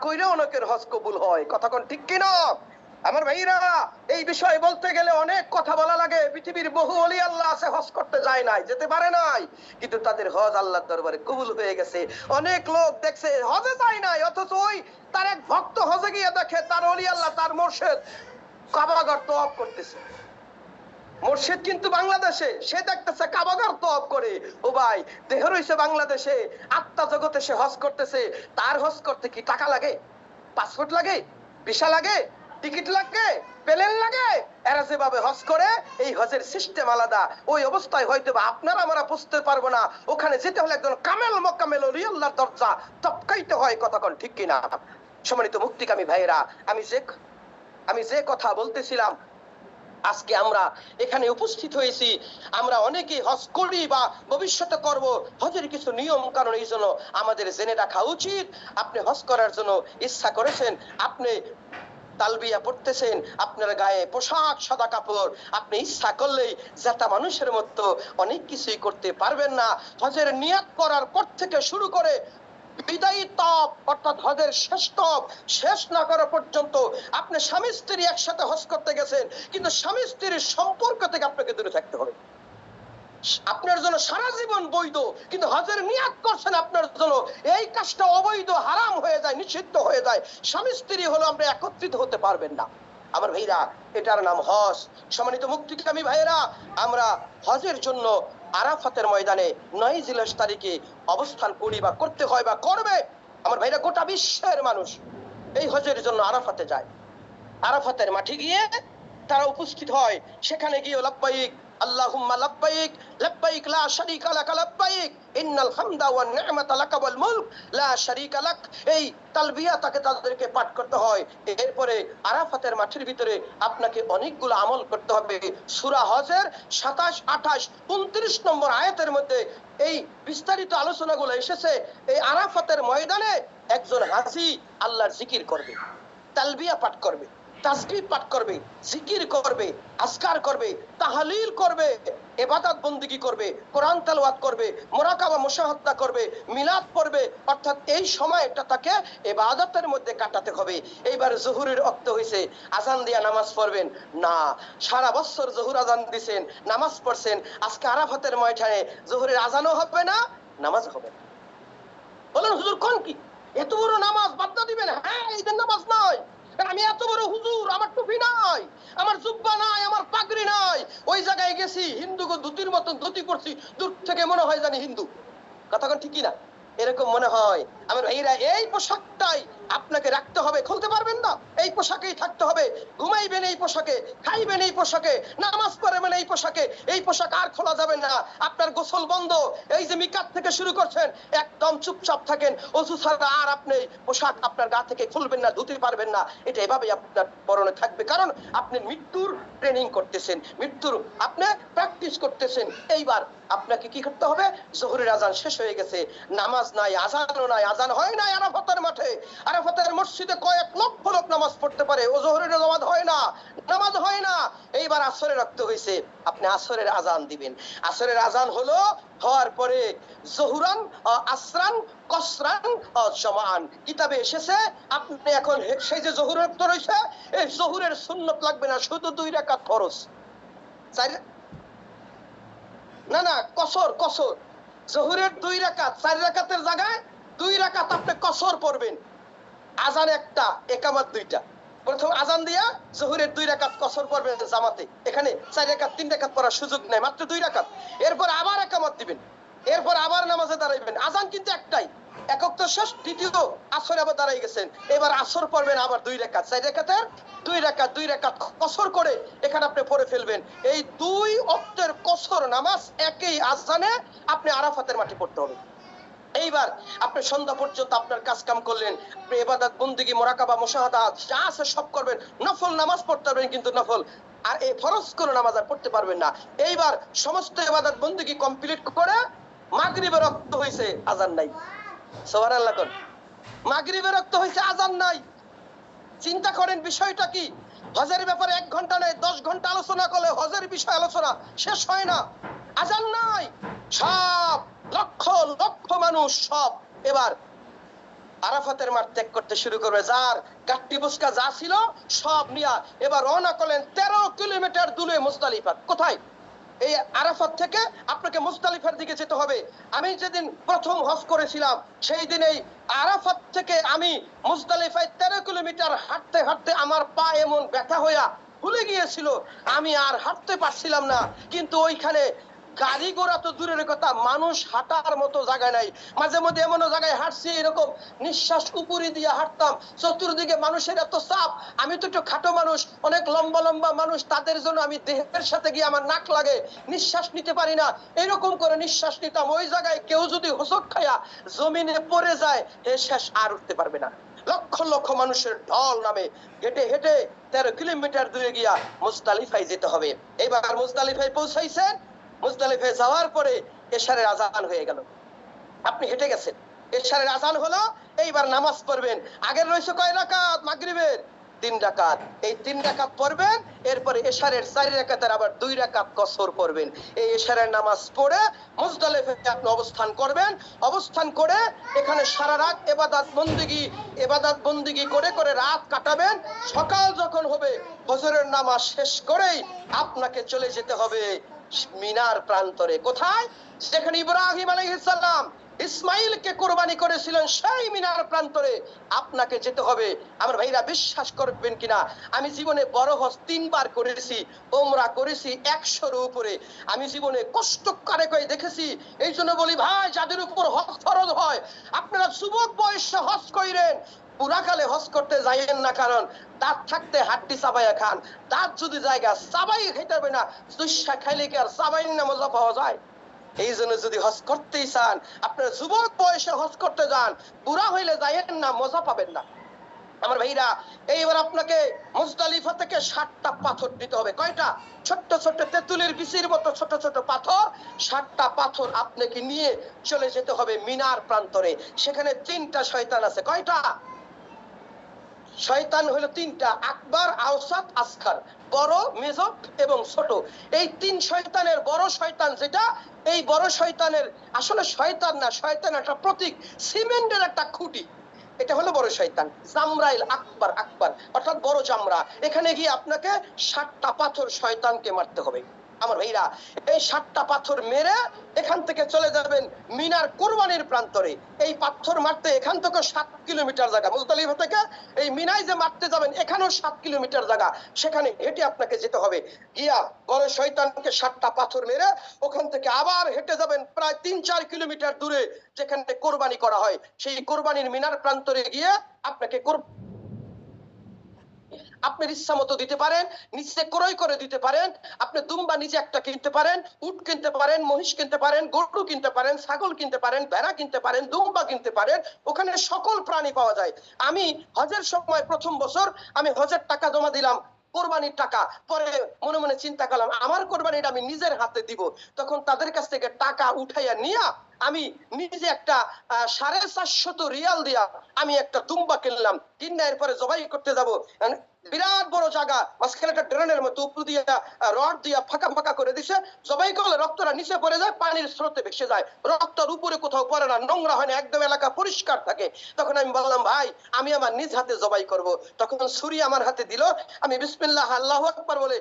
কইরে অনেকের হজ কবুল হয়। কথা কোন ঠিক কিনা? আমার ভাইরা, এই বিষয়ে বলতে গেলে অনেক কথা বলা লাগে। পৃথিবীর বহু অলি আল্লাহ আছে, হজ করতে যায় নাই, যেতে পারে নাই। কিন্তু তাদের হজ আল্লাহর দরবারে কবুল হয়ে গেছে। অনেক লোক দেখছে, হজে যায় নাই, অথচ ওই তার এক ভক্ত হজে গিয়ে দেখে তার অলি আল্লাহ, তার মোর্শেদ কাবাগর তওয়াব করতেছে। মুর্শিদ কিন্তু বাংলাদেশে, সে দেখতেছে কাবাগার তওয়াব করে। ও ভাই, দেহ রইছে বাংলাদেশে, আত্মা জগতে সে হজ করতেছে। তার হজ করতে কি টাকা লাগে? পাসপোর্ট লাগে? ভিসা লাগে? টিকিট লাগে? প্লেন লাগে? এরা যেভাবে হজ করে, এই হজের সিস্টেম আলাদা। ওই অবস্থায় হয়তো বা আপনারা আমরা বুঝতে পারব না। ওখানে যেতে হলে একজন কামেল মোকামেল রিয়াল্লাহর দরজা টপকাইতে হয় কতক্ষণ, ঠিক কিনা? সম্মানিত মুক্তিকামী ভাইয়েরা, আমি যে আমি যে কথা বলতেছিলাম আজকে আমরা এখানে উপস্থিত হয়েছি। আমরা অনেকে হজ করি বা ভবিষ্যতে করব। হজের কিছু নিয়ম কারণ এই জন্য আমাদের জেনে রাখা উচিত। আপনি হজ করার জন্য ইচ্ছা করেছেন, আপনি তালবিয়া পড়তেছেন, আপনার গায়ে পোশাক, সাদা কাপড়, আপনি ইচ্ছা করলেই যাতা মানুষের মতো অনেক কিছুই করতে পারবেন না। হজের নিয়াত করার পর থেকে শুরু করে বিদায়ী তপ অর্থাৎ হজের শেষ তপ, শেষ না করা পর্যন্ত আপনি স্বামী স্ত্রী একসাথে হজ করতে গেছেন, কিন্তু স্বামী স্ত্রীর সম্পর্ক থেকে আপনাকে দূরে থাকতে হবে। আপনার জন্য সারা জীবন বৈধ, কিন্তু হজের নিয়াত করছেন আপনার জন্য, এই কাজটা অবৈধ, হারাম হয়ে যায়, নিষিদ্ধ হয়ে যায়। স্বামী স্ত্রী হলো আমরা একত্রিত হতে পারবেন না। আমার ভাইরা, এটার নাম হজ। সম্মানিত মুক্তিকামী ভাইয়েরা, আমরা হজের জন্য আরাফাতের ময়দানে নয় জিলস তারিখে অবস্থান করি বা করতে হয় বা করবে, আমার ভাইরা গোটা বিশ্বের মানুষ এই হজের জন্য আরাফাতে যায়। আরাফাতের মাঠে গিয়ে তারা উপস্থিত হয়, সেখানে গিয়ে লাব্বাইক আল্লাহুম্মা লাব্বাইক লাব্বাইক লা শারীকা লাব্বাইক। ইন্নাল হামদা ওয়ান নি'মাতা লাকা ওয়াল মুলক। লা শারীকা লাক। এই তাদেরকে পাঠ করতে হয়। এরপরে আরাফাতের মাঠের ভিতরে আপনাকে অনেকগুলো আমল করতে হবে। সূরা হজের 27 28 29 নম্বর আয়াতের মধ্যে এই বিস্তারিত আলোচনাগুলো এসেছে। এই আরাফাতের ময়দানে একজন হাজি আল্লাহর জিকির করবে, তালবিয়া পাঠ করবে। পাঠ করবে, জিকির করবে, আজকার করবে, তাহালিল করবে বন্দিগি করবে, কোরআন তেলাওয়াত করবে, মোরাকাবা করবে, মিলাদ পড়বে, অর্থাৎ এই তাকে এবাদতের মধ্যে কাটাতে হবে। এইবার জহুরের অক্ত হয়েছে আজান দিয়া নামাজ পড়বেন। না, সারা বছর জহুর আজান দিছেন, নামাজ পড়ছেন, আজকে আরাফাতের ময়ঠানে জহুরের আজানও হবে না নামাজ হবে না। বলেন, হুজুর কোন কি? এত বড় নামাজ বাদ্দা দিবেন হ্যাঁ এইদের নামাজ নয় কারণ আমি এত হুজুর, আমার টুপি নাই, আমার জুব্বা নাই, আমার পাগড়ি নাই। ওই জায়গায় গেছি, হিন্দু ধুতির মতন ধুতি করছি দূর থেকে মনে হয় জানি হিন্দু। কথা ঠিকই না? এরকম মনে হয়। আমার ভাইরা এই পোশাকটাই আপনাকে রাখতে হবে, খুলতে পারবেন না। এই পোশাকেই থাকতে হবে। ঘুমাইবেন এই পোশাকে, খাইবেন এই পোশাকে, নামাজ পড়বেন এই পোশাকে, এই পোশাক আর খোলা যাবে না। আপনার গোসল বন্ধ। এই যে মিকাত থেকে শুরু করছেন, একদম চুপচাপ থাকেন। অজু ছাড়া আর আপনি পোশাক আপনার গা থেকে খুলবেন না, ধুতে পারবেন না। এটা এভাবেই আপনার পরনে থাকবে। কারণ আপনি মৃত্যুর ট্রেনিং করতেছেন, মৃত্যুর আপনি প্র্যাকটিস করতেছেন। এইবার আপনাকে কি করতে হবে? জহুরের আজান শেষ হয়ে গেছে। নামাজ নাই, আজানও নাই, আজান হয় না আরাফাতের মাঠে। আরাফাতের মসজিদে কয়েক লক্ষ লোক নামাজ পড়তে পারে। ও জহুরের নামাজ হয় না। নামাজ হয় না। এইবার আসরের রক্ত হয়েছে আপনি আসরের আজান দিবেন। আসরের আজান হলো, হওয়ার পরে জহুরান আসরান, কসরান জমান কিতাবে এসেছে, আপনি এখন সেই যে জহুরের রক্ত রয়েছে এই জহুরের সুন্নত লাগবে না, শুধু দুই রাকাত ফরজ। না না, কসর কসর। জহুরের দুই রাকাত চার রাকাতের জায়গায় দুই রাকাত আপনি কসর পড়বেন। আজান একটা, একামাত দুইটা। প্রথম আজান দিয়া জহুরের দুই রাকাত কসর পড়বেন জামাতে। এখানে চার রাকাত, তিন রাকাত পড়ার সুযোগ নাই, মাত্র দুই রাকাত। এরপর আবার একামাত দিবেন। এরপর আবার নামাজে দাঁড়াইবেন। আজান কিন্তু একটাই। একক তো শেষ, দ্বিতীয় আসর আবার দাঁড়াই গেছেন। এবার আসর পড়বেন আবার দুই রেখাত চার রেখাতের দুই রেখাত দুই রেখাত কসর করে এখানে আপনি পড়ে ফেলবেন। এই দুই অক্টের কসর নামাজ একই আজানে আপনি আরাফাতের মাঠে পড়তে হবে। এইবার আপনি সন্ধ্যা পর্যন্ত আপনার কাজ কাম করলেন, আপনি এবাদত বন্দিগি, মোরাকাবা মোশাহাদা যা আছে সব করবেন। নফল নামাজ পড়তে পারবেন কিন্তু নফল। আর এই ফরজ করে নামাজ আর পড়তে পারবেন না। এইবার সমস্ত এবাদত বন্দিগি কমপ্লিট করে মাগরিবের রক্ত হয়েছে আজান নাই। সোহার আল্লাহ কর মাগরিবের রক্ত হয়েছে আজান নাই। চিন্তা করেন বিষয়টা কি? হজের ব্যাপারে এক ঘণ্টা নেই দশ ঘণ্টা আলোচনা করলে হজের বিষয় আলোচনা শেষ হয় না। আজান নাই। সব লক্ষ লক্ষ মানুষ সব এবার আরাফাতের মাঠ ত্যাগ করতে শুরু করবে। যার গাট্টি বুসকা যা ছিল সব নিয়া এবার রওনা করলেন তেরো কিলোমিটার দূরে মুজদালিফা। কোথায়? এই আরাফাত থেকে আপনাকে মুজদালিফার দিকে যেতে হবে। আমি যেদিন প্রথম হজ করেছিলাম, সেই দিন আরাফাত থেকে আমি মুজদালিফায় তেরো কিলোমিটার হাঁটতে হাঁটতে আমার পা এমন ব্যথা হইয়া ভুলে গিয়েছিল। আমি আর হাঁটতে পারছিলাম না। কিন্তু ওইখানে গাড়ি ঘোড়া তো দূরের কথা, মানুষ হাঁটার মতো নাই। মাঝে মধ্যে এমনও জায়গায় হাঁটছি, এরকম নিঃশ্বাস দিয়ে হাঁটতাম, চতুর্দিকে মানুষের এত চাপ। আমি তো একটু খাটো মানুষ, অনেক লম্বা লম্বা মানুষ, তাদের জন্য আমি দেহের সাথে গিয়ে আমার নাক লাগে, নিঃশ্বাস নিতে পারি না। এরকম করে নিঃশ্বাস নিতাম, ওই জায়গায় কেউ যদি হোসক খায়া জমিনে পড়ে যায়, এ শেষ আর উঠতে পারবে না। লক্ষ লক্ষ মানুষের ঢল নামে, হেঁটে হেঁটে তেরো কিলোমিটার দূরে গিয়া মুজদালিফায় যেতে হবে। এবার মুজদালিফায় পৌঁছাইছেন মুজদালিফায় যাওয়ার পরে এশারের আজান হয়ে গেল। আপনি হেঁটে গেছেন। এশারের আজান হলো, এইবার নামাজ পড়বেন। আগের রয়েছে কয় রাকাত? মাগরিবের। তিন রাকাত। এই তিন রাকাত পড়বেন, এরপরে এশারের চার রাকাতের আবার দুই রাকাত কসর পড়বেন। এই এশারের নামাজ পড়ে মুজদালিফাতে আপনি অবস্থান করবেন। অবস্থান করে এখানে সারা রাত এবাদাত বন্দিগি এবাদাত বন্দিগি করে করে রাত কাটাবেন। সকাল যখন হবে, ফজরের নামাজ শেষ করেই আপনাকে চলে যেতে হবে। মিনার প্রান্তরে। কোথায়? যেখানে ইব্রাহিম আলাইহিসসালাম ইসমাইলকে কোরবানি করেছিলেন, সেই মিনার প্রান্তরে। আপনাকে যেতে হবে। আমার ভাইরা বিশ্বাস করবেন কিনা? আমি জীবনে বড় হজ তিনবার করেছি, ওমরা করেছি একশোর উপরে। আমি জীবনে কষ্ট করে করে দেখেছি। এই জন্য বলি, ভাই, যাদের উপর হজ ফরজ হয়, আপনারা যুবক বয়সে হজ কইরেন পুরাকালে হজ করতে যাইয়েন না কারণ দাঁত থাকতে হাড্ডি চাবাইয়া খান। দাঁত যদি জায়গা চাবাই খাইতে হবে না দুঃসা খাইলে কি আর চাবাই না মজা পাওয়া যায়? এই জন্য যদি হজ করতেই চান, আপনারা যুবক বয়সে হজ করতে যান, বুড়া হইলে যাইয়েন না, মজা পাবেন না। আমার ভাইরা, এইবার আপনাকে মুজদালিফা থেকে ষাটটা পাথর দিতে হবে। কয়টা? ছোট্ট ছোট্ট তেঁতুলের বিচির মতো ছোট ছোট পাথর। ষাটটা পাথর আপনাকে নিয়ে চলে যেতে হবে মিনার প্রান্তরে। সেখানে তিনটা শয়তান আছে। কয়টা? শয়তান হলো তিনটা, আকবর, আওসাত, আসখার। বড়, মেজ এবং ছোট। এই তিন শয়তানের বড় শয়তান যেটা, এই বড় শয়তানের আসলে শয়তান না, শয়তান একটা প্রতীক, সিমেন্টের একটা খুঁটি। এটা হলো বড় শয়তান, জামরাইল আকবর আকবর। অর্থাৎ বড় জামরা। এখানে গিয়ে আপনাকে ষাটটা পাথর শয়তানকে মারতে হবে। আমার ভাইরা, এই সাতটা পাথর মেরে এখান থেকে চলে যাবেন মিনার কোরবানির প্রান্তরে। এই পাথর মারতে এখান থেকে সাত কিলোমিটার জায়গা। মুজদালিফা থেকে এই মিনায় যে মারতে যাবেন, এখানেও সাত কিলোমিটার জায়গা। সেখানে হেঁটে আপনাকে যেতে হবে। গিয়া বড় শয়তানকে সাতটা পাথর মেরে ওখান থেকে আবার হেঁটে যাবেন প্রায় তিন চার কিলোমিটার দূরে, যেখানে কোরবানি করা হয়। সেই কোরবানির মিনার প্রান্তরে গিয়ে আপনাকে কোরবানি আপনার ইচ্ছা মতো দিতে পারেন, নিচে ক্রয় করে দিতে পারেন, আপনি দুম্বা নিজে একটা কিনতে পারেন, উট কিনতে পারেন, মহিষ কিনতে পারেন, গরু কিনতে পারেন, ছাগল কিনতে পারেন, ভেড়া কিনতে পারেন, দুম্বা কিনতে পারেন, ওখানে সকল প্রাণী পাওয়া যায়। আমি হজের সময় প্রথম বছর আমি হজের টাকা জমা দিলাম, কোরবানির টাকা। পরে মনে মনে চিন্তা করলাম, আমার কোরবানিটা আমি নিজের হাতে দিব। তখন তাদের কাছ থেকে টাকা উঠাইয়া নিয়া আমি নিজে একটা সাড়ে চারশত রিয়াল দিয়া আমি একটা দুম্বা কিনলাম। কিনা এরপরে জবাই করতে যাব। বিরাট বড় জায়গা। মাঝখানে একটা ড্রেনের মতো উপর দিয়া রড দিয়া ফাঁকা ফাঁকা করে দিছে। জবাই করলে রক্তটা নিচে পড়ে যায়, পানির স্রোতে ভেসে যায়। রক্তর উপরে কোথাও পড়ে না, নোংরা হয় না, একদম এলাকা পরিষ্কার থাকে। তখন আমি বললাম, ভাই, আমি আমার নিজ হাতে জবাই করব। তখন ছুরি আমার হাতে দিল। আমি বিসমিল্লাহ, আল্লাহ আকবার বলে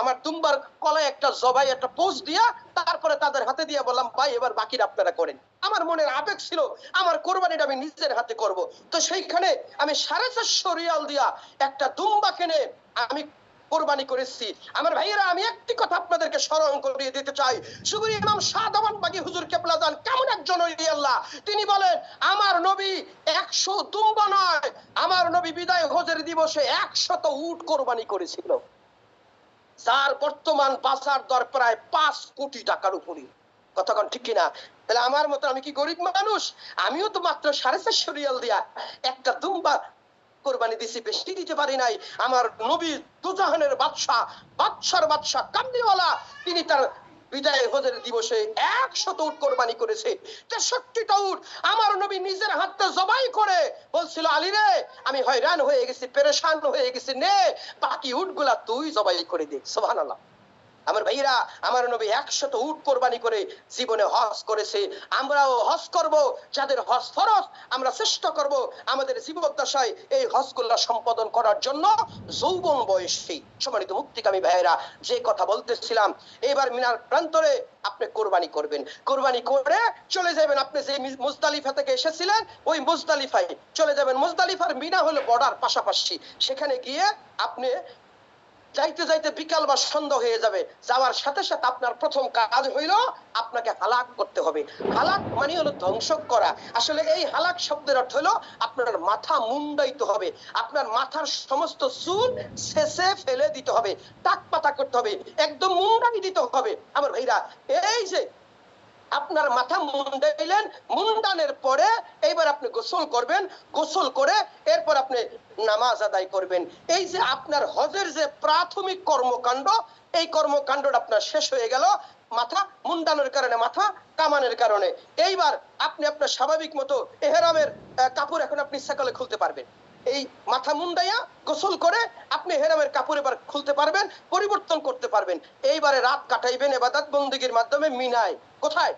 আমার দুম্বার কলায় একটা জবাই, একটা পোস্ট দিয়া তারপরে তাদের হাতে দিয়ে বললাম, ভাই, এবার বাকির আপনারা করেন। আমার মনের আবেগ ছিল, আমার কোরবানিটা আমি নিজের হাতে করব। তো সেইখানে আমি সাড়ে চারশো রিয়াল দিয়া একটা দুম্বা কিনে আমি কোরবানি করেছি। আমার ভাইয়েরা, আমি একটি কথা আপনাদেরকে স্মরণ করিয়ে দিতে চাই। সুগুরি ইমাম সাদামান বাগি হুজুর কেবলা যান কেমন একজন আল্লাহ? তিনি বলেন, আমার নবী একশো দুম্বা নয়, আমার নবী বিদায় হজের দিবসে একশত উট কোরবানি করেছিল। যার বর্তমান বাজার দর প্রায় পাঁচ কোটি টাকার উপরে। কতক্ষণ ঠিক কিনা? তাহলে আমার মতো আমি কি গরিব মানুষ? আমিও তো মাত্র সাড়ে চারশো রিয়াল দিয়া একটা দুম্বা কোরবানি দিছি, বেশি দিতে পারি নাই। আমার নবী দুজাহানের বাদশাহ, বাদশার বাদশাহ কান্দিওয়ালা তিনি তার বিদায় হজের দিবসে একশত উট কোরবানি করেছে। তেষট্টিটা উট আমার নবী নিজের হাতে জবাই করে বলছিল, আলী রে, আমি হয়রান হয়ে গেছি, পেরেশান হয়ে গেছি, নে, বাকি উটগুলা তুই জবাই করে দে। সোহান আমার ভাইরা আমার নবী একশত উট কোরবানি করে জীবনে হজ করেছে। আমরাও হজ করব, যাদের হজ ফরজ, আমরা চেষ্টা করব আমাদের জীবদ্দশায় এই হজগুল্লা সম্পাদন করার জন্য যৌবন বয়সী। সম্মানিত মুক্তিকামী ভাইয়েরা, যে কথা বলতেছিলাম, এবার মিনার প্রান্তরে আপনি কোরবানি করবেন। কোরবানি করে চলে যাবেন। আপনি যে মুজদালিফা থেকে এসেছিলেন, ওই মুজদালিফায় চলে যাবেন। মুজদালিফার মিনা হলো বর্ডার পাশাপাশি। সেখানে গিয়ে আপনি যাইতে যাইতে বিকাল বা সন্ধ্যা হয়ে যাবে। যাওয়ার সাথে সাথে আপনার প্রথম কাজ হইল আপনাকে হালাক করতে হবে। হালাক মানে হলো ধ্বংস করা। আসলে এই হালাক শব্দের অর্থ হলো আপনার মাথা মুন্ডাইতে হবে। আপনার মাথার সমস্ত চুল শেষে ফেলে দিতে হবে। টাক পাতা করতে হবে। একদম মুন্ডাই দিতে হবে। আমার ভাইরা, এই যে আপনার মাথা মুন্ডাইলেন, মুন্ডানের পরে এইবার আপনি গোসল করবেন, গোসল করে এরপর আপনি নামাজ আদায় করবেন। এই যে আপনার হজের যে প্রাথমিক কর্মকাণ্ড, এই কর্মকাণ্ডটা আপনার শেষ হয়ে গেল, মাথা মুন্ডানোর কারণে, মাথা কামানের কারণে। এইবার আপনি আপনার স্বাভাবিক মতো এহেরামের কাপড় এখন আপনি সকালে খুলতে পারবেন। এই মাথা মুন্ডাইয়া গোসল করে আপনি হেরামের কাপড় এবার খুলতে পারবেন, পরিবর্তন করতে পারবেন। এইবারে রাত কাটাইবেন এবাদত বন্দীগীর মাধ্যমে মিনায়। কোথায়?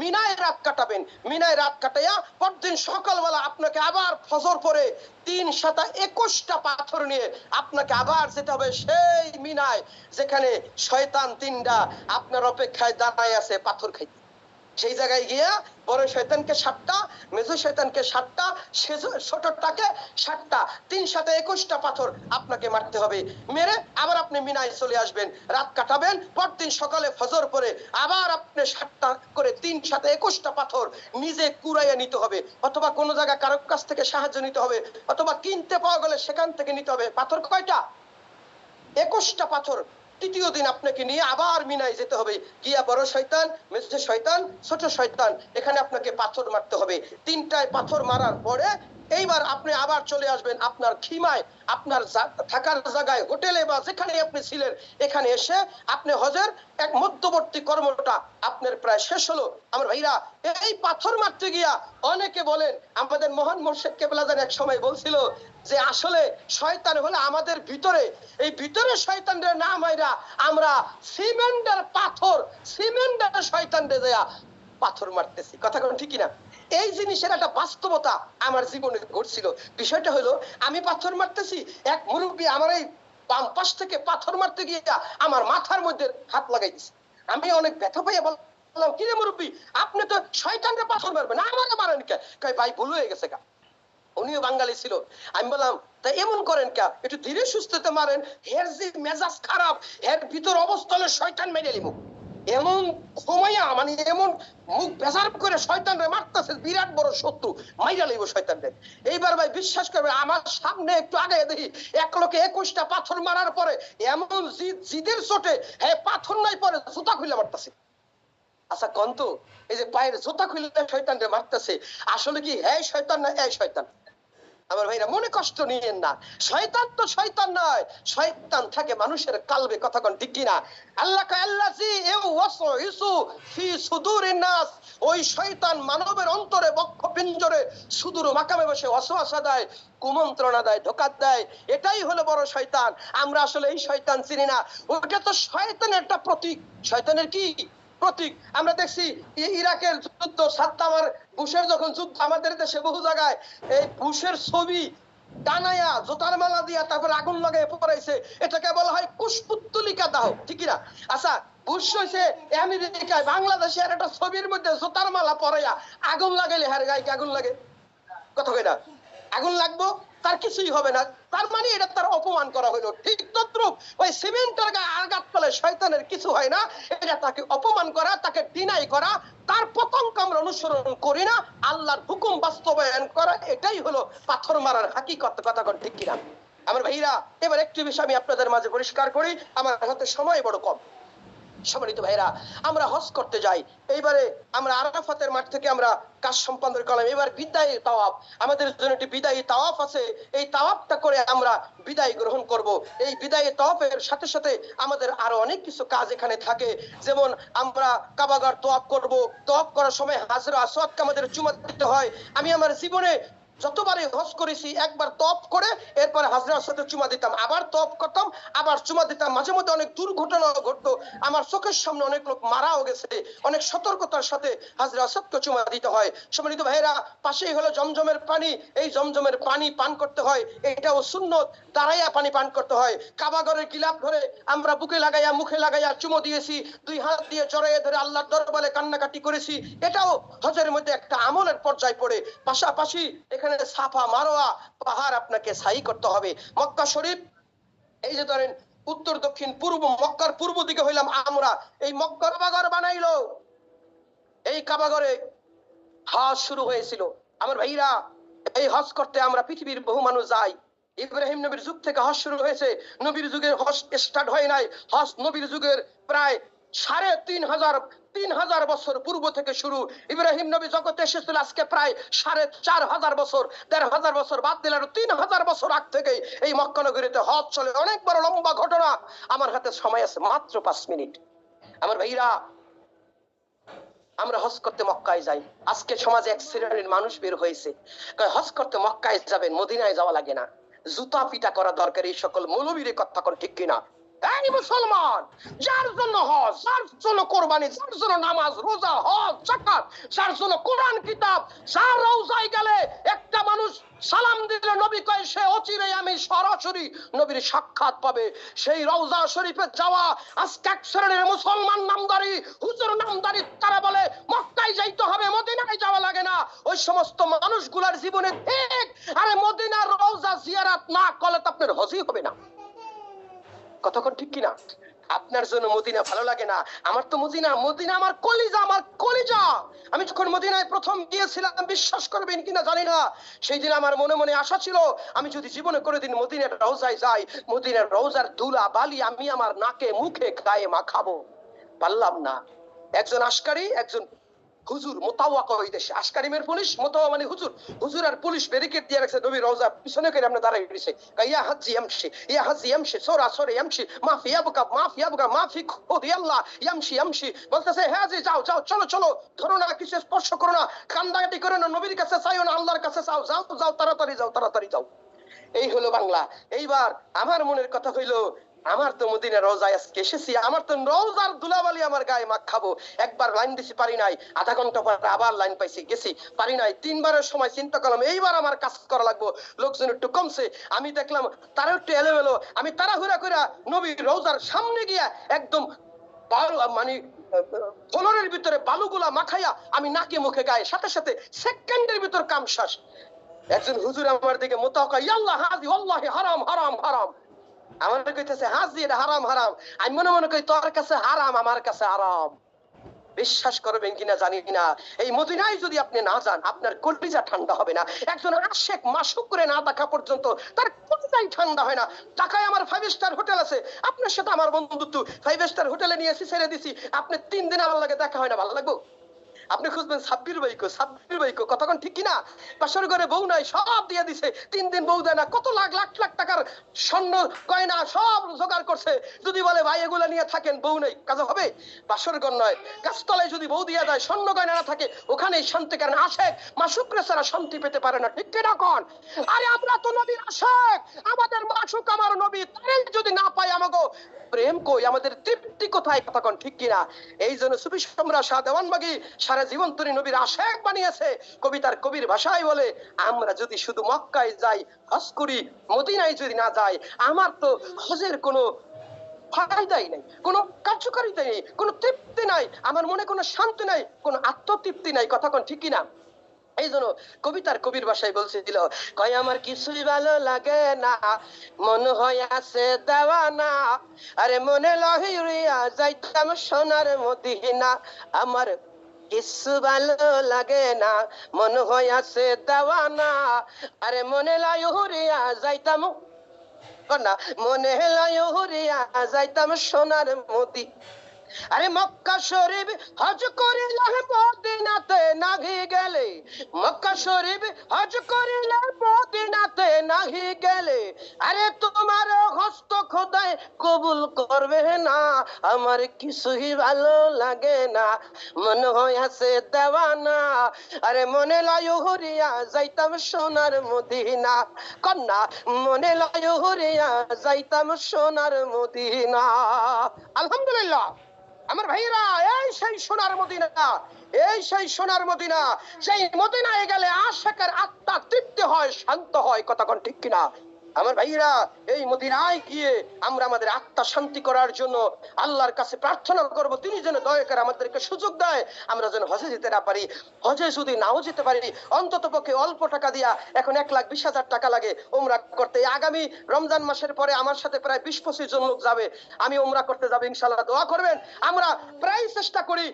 মিনায় রাত কাটাবেন। মিনায় রাত কাটাইয়া পরদিন সকালবেলা আপনাকে আবার ফজর পরে তিন সাতা একুশটা পাথর নিয়ে আপনাকে আবার যেতে হবে সেই মিনায়, যেখানে শয়তান তিনটা আপনার অপেক্ষায় দাঁড়ায় আছে পাথর খাইতে। সেই জায়গায় গিয়া বড় শয়তানকে সাতটা, মেজো শয়তানকে সাতটা ছোটটাকে সাতটা, তিন সাথে একুশটা পাথর আপনাকে মারতে হবে। মেরে আবার আপনি মিনায় চলে আসবেন, রাত কাটাবেন, পরদিন সকালে ফজর পরে আবার আপনি সাতটা করে তিন সাথে একুশটা পাথর নিজে কুড়াইয়া নিতে হবে। অথবা কোনো জায়গা কারোর কাছ থেকে সাহায্য নিতে হবে, অথবা কিনতে পাওয়া গেলে সেখান থেকে নিতে হবে। পাথর কয়টা? একুশটা পাথর। তৃতীয় দিন আপনাকে নিয়ে আবার মিনায় যেতে হবে। গিয়া বড় শয়তান মেজে শয়তান, ছোট শয়তান, এখানে আপনাকে পাথর মারতে হবে। তিনটায় পাথর মারার পরে এইবার আপনি আবার চলে আসবেন আপনার খিমায়, আপনার থাকার জায়গায়, হোটেলে বা যেখানে আপনি ছিলেন, এখানে এসে আপনি হজের এক মধ্যবর্তী কর্মটা আপনার প্রায় শেষ হলো। আমার ভাইরা, এই পাথর মারতে গিয়া অনেকে বলেন, আমাদের মহান মোর্শেদ কেবলাদান এক সময় বলছিল যে আসলে শয়তান হলো আমাদের ভিতরে, এই ভিতরে শয়তানদের না মাইরা আমরা সিমেন্টের পাথর, সিমেন্টের শয়তানদের দেয়া পাথর মারতেছি। কথা কোন ঠিকই না এই জিনিসের একটা বাস্তবতা আমার জীবনে ঘটছিল। বিষয়টা হলো, আমি পাথর মারতেছি, এক মুরব্বী আমার এই বাম পাশ থেকে পাথর মারতে গিয়ে আমার মাথার মধ্যে হাত লাগাই দিছে আমি অনেক ব্যথা পাইয়া বললাম কি রে মুরব্বী, আপনি তো শয়তানরে পাথর মারবেন আমাকে মারেন কে? ভাই, ভুল হয়ে গেছে গা। উনিও বাঙালি ছিল। আমি বললাম, তা এমন করেন কে? একটু ধীরে সুস্থতে মারেন, হের যে মেজাজ খারাপ, হের ভিতর অবস্থানে শয়তান মেরে লিমু এমন ঘুমাইয়া মানে এমন মুখ বেজার করে শয়তান রে মারতেছে, বিরাট বড় শত্রু, মাইরা লইব শয়তান রে। এইবার ভাই বিশ্বাস করবে, আমার সামনে একটু আগে দেখি, এক লোকে একুশটা পাথর মারার পরে, এমন জিদ, জিদের চোটে হ্যাঁ পাথর নাই পরে জুতা খুলে মারতেছে। আচ্ছা কন্ত, এই যে পায়ের জুতা খুলে শয়তান রে মারতেছে, আসলে কি হ্যাঁ শয়তান না এই শয়তান? আমার ভাইরা, মনে কষ্ট নিয়েন না। শয়তান তো শয়তান নয়। শয়তান থাকে মানুষের কালবে, কথা কোন ঠিক কিনা? আল্লাহ কা আল্লাজি এও ওয়াসু ইসু ফি সুদুরিন নাস। ওই শয়তান মানবের অন্তরে বক্ষ পিঞ্জরে সুদূর মাকামে বসে ওয়াসওয়াসা দেয়, কুমন্ত্রণা দেয়, ধোকা দেয়। এটাই হলো বড় শয়তান। আমরা আসলে এই শয়তান চিনি না। ওটা তো শয়তানের একটা প্রতীক। শয়তানের কি প্রতীক? আমরা দেখছি ইরাকের যুদ্ধ সাত্তামার বুশের যখন যুদ্ধ আমাদের দেশে বহু জায়গায়, এই বুশের ছবি টানাইয়া জোতার মালা দিয়া তারপর আগুন লাগাই পড়াইছে। এটাকে বলা হয় কুশপুত্তলিকা দাহ, ঠিক না আচ্ছা বুশ হয়েছে আমেরিকায় বাংলাদেশের একটা ছবির মধ্যে জোতার মালা পরাইয়া আগুন লাগাইলে হার গায়ে আগুন লাগে। কথা কই আগুন লাগবো? তার কিছুই হবে না। তার মানে এটা তার অপমান করা হলো। ঠিক তদ্রুপ ওই সিমেন্টের গায়ে আঘাত পেলে শয়তানের কিছু হয় না। এটা তাকে অপমান করা, তাকে ডিনাই করা। তার পতঙ্গ আমরা অনুসরণ করি না। আল্লাহর হুকুম বাস্তবায়ন করা, এটাই হলো পাথর মারার হাকিকত। কথা ঠিক কিনা? আমার ভাইরা, এবার একটি বিষয় আমি আপনাদের মাঝে পরিষ্কার করি। আমার হাতে সময় বড় কম। সম্মানিত ভাইরা আমরা হজ করতে যাই। এইবারে আমরা আরাফাতের মাঠ থেকে আমরা কাজ সম্পাদন করলাম। এবার বিদায় তাওয়াফ। আমাদের জন্য একটি বিদায়ী তাওয়াফ আছে। এই তাওয়াফটা করে আমরা বিদায় গ্রহণ করব। এই বিদায়ী তাওয়াফের সাথে সাথে আমাদের আরও অনেক কিছু কাজ এখানে থাকে। যেমন আমরা কাবাগার তোয়াফ করব। তোয়াফ করার সময় হাজরা আসওয়াদকে আমাদের চুমা দিতে হয়। আমি আমার জীবনে যতবারই হজ করেছি, একবার তপ করে এরপরে হাজরার সাথে চুমা দিতাম। আবার তপ করতাম, আবার চুমা দিতাম। মাঝে মধ্যে অনেক দুর্ঘটনা ঘটতো। আমার চোখের সামনে অনেক লোক মারাও গেছে। অনেক সতর্কতার সাথে হাজরা সত্যকে চুমা দিতে হয়। সম্মানিত ভাইরা পাশেই হলো জমজমের পানি। এই জমজমের পানি পান করতে হয়। এটাও সুন্নত। দাঁড়াইয়া পানি পান করতে হয়। কাবাগরের গিলাপ ধরে আমরা বুকে লাগাইয়া, মুখে লাগাইয়া চুমো দিয়েছি। দুই হাত দিয়ে জড়াইয়ে ধরে আল্লাহর দরবারে কান্নাকাটি করেছি। এটাও হজের মধ্যে একটা আমলের পর্যায়ে পড়ে। পাশাপাশি এখানে সাফা মারোয়া পাহাড় আপনাকে সাই করতে হবে। মক্কা শরীফ, এই যে ধরেন উত্তর, দক্ষিণ, পূর্ব, মক্কার পূর্ব দিকে হইলাম আমরা। এই মক্কার কাবাগর বানাইলো। এই কাবাগরে হজ শুরু হয়েছিল। আমার ভাইরা, এই হজ করতে আমরা পৃথিবীর বহু মানুষ যাই। ইব্রাহিম নবীর যুগ থেকে হজ শুরু হয়েছে। নবীর যুগের হজ স্টার্ট হয় নাই। হজ নবীর যুগের প্রায় সাড়ে তিন হাজার তিন হাজার বছর পূর্ব থেকে শুরু। ইব্রাহিম নবী জগতে এসেছিল আজকে প্রায় সাড়ে চার হাজার বছর দেড় হাজার বছর বাদ দিলে আরও তিন হাজার বছর আগ থেকে এই মক্কানগরীতে হজ চলে। অনেক বড় লম্বা ঘটনা। আমার হাতে সময় আছে মাত্র পাঁচ মিনিট। আমার ভাইরা, আমরা হজ করতে মক্কায় যাই। আজকে সমাজে এক শ্রেণির মানুষ বের হয়েছে। হজ করতে মক্কায় যাবেন, মদিনায় যাওয়া লাগে না। জুতা পিটা করা দরকার এই সকল মৌলবীর কথা কোন ঠিক কিনা? এই মুসলমান, যার জন্য হজ, যার জন্য কোরবানি, যার জন্য নামাজ, রোজা, হজ জাকাত যার জন্য কোরআন, কিতাব, যার রওজায় গেলে একটা মানুষ সালাম দিলে নবী কয়, সে অচিরে আমি সরাসরি নবীর সাক্ষাৎ পাবে। সেই রওজা শরীফে যাওয়া আজকে এক শ্রেণির মুসলমান নামদারি, হুজুর নামদারি, তারা বলে, মক্কায় যাইতে হবে, মদিনায় যাওয়া লাগে না। ওই সমস্ত মানুষগুলার জীবনে ঠিক, আরে মদিনার রওজা জিয়ারাত না করলে তো আপনার হজই হবে না। কতক্ষণ ঠিক কিনা? আপনার জন্য মদিনা ভালো লাগে না। আমার তো মদিনা মদিনা আমার কলিজা আমার কলিজা। আমি যখন মদিনায় প্রথম গিয়েছিলাম, বিশ্বাস করবেন কিনা জানি না। সেই দিন আমার মনে মনে আশা ছিল, আমি যদি জীবনে করে দিন মদিনার রওজায় যাই, মদিনার রওজার দুলা বালি আমি আমার নাকে, মুখে, গায়ে মাখাবো। পারলাম না। একজন আশকারী, একজন হুজুর মোতাওয়া কয় দেশে। পুলিশ মোতাওয়া মানে হুজুর। হুজুর আর পুলিশ ব্যারিকেড দিয়ে রাখছে। নবী রওজা পিছনে করে আমরা দাঁড়াই রয়েছে। ইয়া হাজি ইয়ামশি, ইয়া হাজি ইয়ামশি, সোরা সোরে ইয়ামশি, মাফি ইয়াবকা মাফি ইয়াবকা মাফি খুদি আল্লাহ, ইয়ামশি ইয়ামশি। বলতেছে হ্যাঁ জি যাও যাও, চলো চলো। ধরো না, কিছু স্পর্শ করো না। কান্দাকাটি করো না। নবীর কাছে চাইও না, আল্লাহর কাছে চাও। যাও যাও, তাড়াতাড়ি যাও তাড়াতাড়ি যাও। এই হলো বাংলা। এইবার আমার মনের কথা হইল আমার তো মদিনা রোজায় আজকে এসেছি, আমার তো রোজার দুলাবালি আমার গায়ে মাখ খাব। একবার লাইন দিছি, পারি নাই। আধা ঘণ্টা পর আবার লাইন পাইছি, গেছি। পারি নাই, তিনবারের সময় চিন্তা করলাম, এইবার আমার কাজ করা লাগবো। লোকজন একটু কমছে, আমি দেখলাম তারা একটু এলোমেলো। আমি তাড়াহুড়া করে নবী রোজার সামনে গিয়া একদম মানে ফলনের ভিতরে বালুগুলা মাখাইয়া আমি নাকে মুখে গায়ে, সাথে সাথে সেকেন্ডের ভিতর কাম শ্বাস একজন হুজুর আমার দিকে মোতাকা ইয়াল্লাহ, হাজি আল্লাহি হারাম হারাম হারাম। আমার কইতেছে হাজি এটা হারাম হারাম। আমি মনে মনে করি তোর কাছে হারাম, আমার কাছে আরাম বিশ্বাস করবেন কিনা জানি না। এই মদিনায় যদি আপনি না যান, আপনার কলিজা ঠান্ডা হবে না। একজন আশেক মাসুক করে না দেখা পর্যন্ত তার কলিজাই ঠান্ডা হয় না। ঢাকায় আমার ফাইভ স্টার হোটেল আছে। আপনার সাথে আমার বন্ধুত্ব। ফাইভ স্টার হোটেলে নিয়ে এসে ছেড়ে দিছি। আপনি তিন দিন আমার লাগে দেখা হয় না, ভালো লাগবো? আপনি খুঁজবেন সাব্বির বাইকো সাব্বির বাইকো কতক্ষণ ঠিক কিনা? পাশের ঘরে বউ নাই, সব দিয়ে দিছে। তিন দিন বউ দেয় না, কত লাখ লাখ লাখ টাকার স্বর্ণ গয়না সব জোগাড় করছে। যদি বলে, ভাই, এগুলা নিয়ে থাকেন, বউ নেই, কাজ হবে? পাশের ঘর নয়, গাছতলায় যদি বউ দিয়ে দেয়, স্বর্ণ গয়না না থাকে, ওখানেই শান্তি, কারণ আসে মাসুকরে ছাড়া শান্তি পেতে পারে না, ঠিক কিনা কন? আরে আমরা তো নবীর আশেক, আমাদের মাসুক আমার নবী, তারে যদি না পাই আমাকে প্রেম কই, আমাদের তৃপ্তি কোথায়, কতক্ষণ ঠিক কিনা? এই জন্য সুফি সম্রাট শাহ দেওয়ানবাগি সারা জীবন তরি নবীর আশেক বানিয়েছে, কবিতার কবির ভাষায় বলে, আমরা যদি শুধু মক্কায় যাই হজ করি মদিনায় যদি না যাই, আমার তো হজের কোনো ফায়দাই নাই, কোনো কার্যকারিতা নেই, কোনো তৃপ্তি নাই, আমার মনে কোনো শান্তি নাই, কোনো আত্মতৃপ্তি নাই। ঠিক কিনা? এই জন্য কবিতার কবির বলছিল, কয়, আমার কিছুই ভালো লাগে না, মন হয় আছে দেওয়া না আরে মনে লহিয়া যাইতাম সোনার আমার কিছু ভালো লাগে না, মন হয় আছে দেওয়া না আরে মনে লহিয়া যাইতাম। না মনে হরিয়া যাইতাম সোনার মদি। আরে মক্কা শরীফ হজ করিলে মদিনাতে নাহি গেলে। মক্কা শরীফ হজ করিলে মদিনাতে নাহি গেলে। আরে তোমার হস্ত খোদায় কবুল করবে না, আমার কিছুই ভালো লাগে না। মনে হয় আছে দেওয়ানা, আরে মনে লয় হরিয়া, যাইতাম সোনার মদিনা। কন্যা, মনে লয় হরিয়া, যাইতাম সোনার মদিনা। আলহামদুলিল্লাহ। আমার ভাইরা এই সেই সোনার মদিনা, এই সেই সোনার মদিনা, সেই মদিনায় গেলে আশেকের আত্মা তৃপ্তি হয়, শান্ত হয় কথা কন ঠিক কিনা? আমার ভাইরা এই মদিনায় গিয়ে আমরা আমাদের আত্মা শান্তি করার জন্য আল্লাহর কাছে প্রার্থনা করব। তিনি যেন দয়া করে আমাদেরকে সুযোগ দেয়। আমরা যেন হজে যেতে না পারি। হজে যদি নাও যেতে পারি, অন্তত পক্ষে অল্প টাকা দিয়া এখন এক লাখ বিশ হাজার টাকা লাগে ওমরা করতে। আগামী রমজান মাসের পরে আমার সাথে প্রায় বিশ পঁচিশ জন লোক যাবে। আমি ওমরা করতে যাবে ইনশাল্লাহ দোয়া করবেন। আমরা প্রায় চেষ্টা করি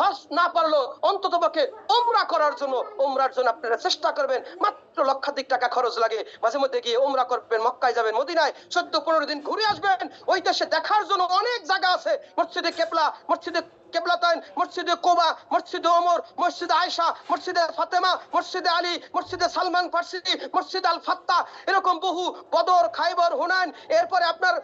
হজ না পারল অন্তত পক্ষে ওমরা করার জন্য। ওমরার জন্য আপনারা চেষ্টা করবেন। মাত্র লক্ষাধিক টাকা খরচ লাগে। মাঝে মধ্যে গিয়ে ওমরা করবেন। মক্কায় যাবেন, মদিনায় চোদ্দ পনেরো দিন ঘুরে আসবেন। ওই দেশে দেখার জন্য অনেক জায়গা আছে। মসজিদে কেপলা মসজিদে কেবলাতাইন, মসজিদে কোবা, মসজিদে ওমর, মসজিদে আয়েশা, মসজিদে ফাতেমা, মসজিদে আলী, মসজিদে সালমান ফার্সি, মসজিদ আল ফাত্তা, এরকম বহু বদর, খাইবর, হুনাইন, এরপরে আপনার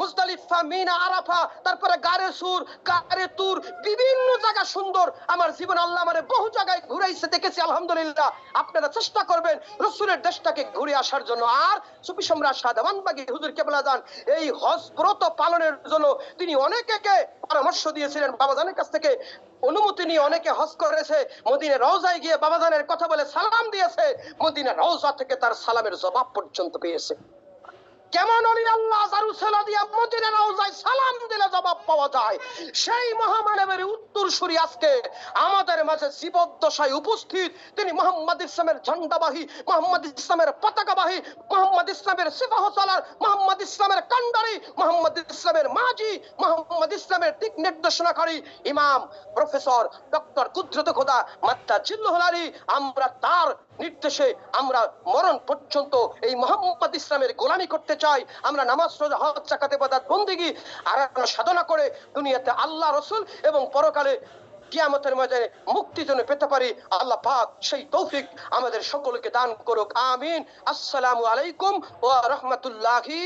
মুজদালিফা, মিনা, আরাফা, তারপরে গারে সুর, গারে তুর, বিভিন্ন জায়গা সুন্দর। আমার জীবন আল্লাহ মানে বহু জায়গায় ঘুরাইছে, দেখেছি, আলহামদুলিল্লাহ। আপনারা চেষ্টা করবেন রসুলের দেশটাকে ঘুরে আসার জন্য। আর সুফি সম্রাট সাদাবানবাগি হুজুর কেবলা যান এই হজ ব্রত পালনের জন্য তিনি অনেকে পরামর্শ দিয়েছিলেন বাবাজানের কাছ থেকে। অনুমতি নিয়ে অনেকে হজ করেছে। মদিনা রওজায় গিয়ে বাবাজানের কথা বলে সালাম দিয়েছে। মদিনা রওজা থেকে তার সালামের জবাব পর্যন্ত পেয়েছে। কেমন অলি আল্লাহ রওজায় সালাম দিলে জবাব পাওয়া যায়, সেই মহামানবের আজকে আমাদের মাঝে জীবদ্দশায় উপস্থিত। তিনি মোহাম্মদ ইসলামের মোহাম্মদ ইসলামের পতাকাবাহী, মোহাম্মদ ইসলামের সালার, মোহাম্মদ ইসলামের মোহাম্মদ ইসলামের মাঝি, মোহাম্মদ ইসলামের দিক নির্দেশনাকারী ইমাম প্রফেসর ডক্টর কুদরত খোদা মাত্তা জিল্লুহলারি আমরা তার নির্দেশে আমরা মরণ পর্যন্ত এই মোহাম্মদ ইসলামের গোলামি করতে চাই। আমরা নামাজ, রোজা, হজ চাকাতে বাদাত বন্দিগি আর সাধনা করে দুনিয়াতে আল্লাহ, রসুল এবং পরকালে কিয়ামতের ময়দানে মুক্তি জন্য পেতে পারি। আল্লাহ পাক সেই তৌফিক আমাদের সকলকে দান করুক। আমিন। আসসালামু আলাইকুম ওয়া রাহমাতুল্লাহি